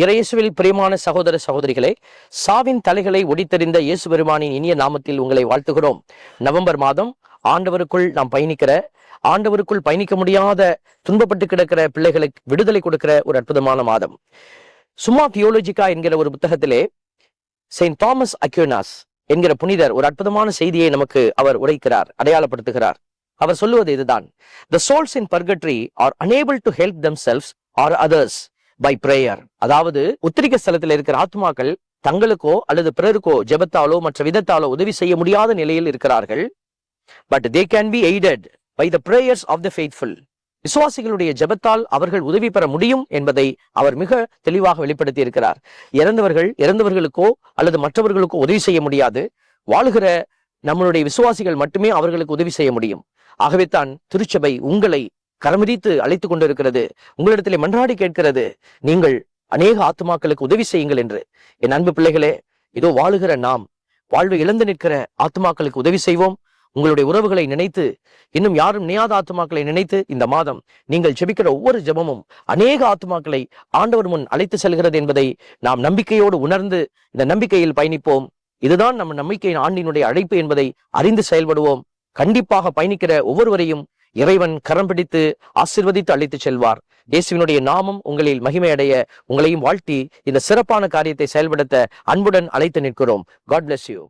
இறையேசுவில் பிரியமான சகோதர சகோதரிகளே சாவின் தலைகளை ஒடித்தறிந்த இயேசு பெருமானின் இனிய நாமத்தில் உங்களை வாழ்த்துகிறோம். நவம்பர் மாதம் ஆண்டவருக்குள் நாம் பயணிக்கிற ஆண்டவருக்குள் பயணிக்க முடியாத துன்பப்பட்டு கிடக்கிற பிள்ளைகளுக்கு விடுதலை கொடுக்கிற ஒரு அற்புதமான மாதம். சும்மா தியோலஜிக்கா என்கிற ஒரு புத்தகத்திலே செயின்ட் தாமஸ் அக்யூனாஸ் என்கிற புனிதர் ஒரு அற்புதமான செய்தியை நமக்கு அவர் உரைக்கிறார் அடையாளப்படுத்துகிறார். அவர் சொல்லுவது இதுதான். The souls in purgatory are unable to help themselves or others by prayer அதாவது உத்திரிக்க ஸ்தலத்தில் இருக்கிற ஆத்மாக்கள் தங்களுக்கோ அல்லது பிறருக்கோ ஜெபத்தாலோ மற்ற விதத்தாலோ உதவி செய்ய முடியாத நிலையில் இருக்கிறார்கள். But they can be aided by the prayers of the faithful விசுவாசிகளுடைய ஜெபத்தால் அவர்கள் உதவி பெற முடியும் என்பதை அவர் மிக தெளிவாக வெளிப்படுத்தி இருக்கிறார். இறந்தவர்கள் இறந்தவர்களுக்கோ அல்லது மற்றவர்களுக்கோ உதவி செய்ய முடியாது. வாழுகிற நம்மளுடைய விசுவாசிகள் மட்டுமே அவர்களுக்கு உதவி செய்ய முடியும். ஆகவே தான் திருச்சபை உங்களை கரமிதித்து அழைத்துக் கொண்டிருக்கிறது. உங்களிடத்திலே மன்றாடி கேட்கிறது நீங்கள் அநேக ஆத்மாக்களுக்கு உதவி செய்யுங்கள் என்று. என் அன்பு பிள்ளைகளே இதோ வாழுகிற நாம். வாழ்வை இழந்து நிற்கிற ஆத்மாக்களுக்கு உதவி செய்வோம். உங்களுடைய உறவுகளை நினைத்து இன்னும் யாரும் நியாத ஆத்மாக்களை நினைத்து இந்த மாதம் நீங்கள் ஜெபிக்கிற ஒவ்வொரு ஜெபமும் அநேக ஆத்மாக்களை ஆண்டவர் முன் அழைத்து செல்கிறது என்பதை நாம் நம்பிக்கையோடு உணர்ந்து இந்த நம்பிக்கையில் பயணிப்போம். இதுதான் நம்ம நம்பிக்கையின் ஆண்டினுடைய அழைப்பு என்பதை அறிந்து செயல்படுவோம். கண்டிப்பாக பயணிக்கிற ஒவ்வொருவரையும் இறைவன் கரம் பிடித்து ஆசிர்வதித்து அழைத்துச் செல்வார். இயேசுவினுடைய நாமம் உங்களில் மகிமையடைய உங்களையும் வாழ்த்தி இந்த சிறப்பான காரியத்தை செயல்படுத்த அன்புடன் அழைத்து நிற்கிறோம். God bless you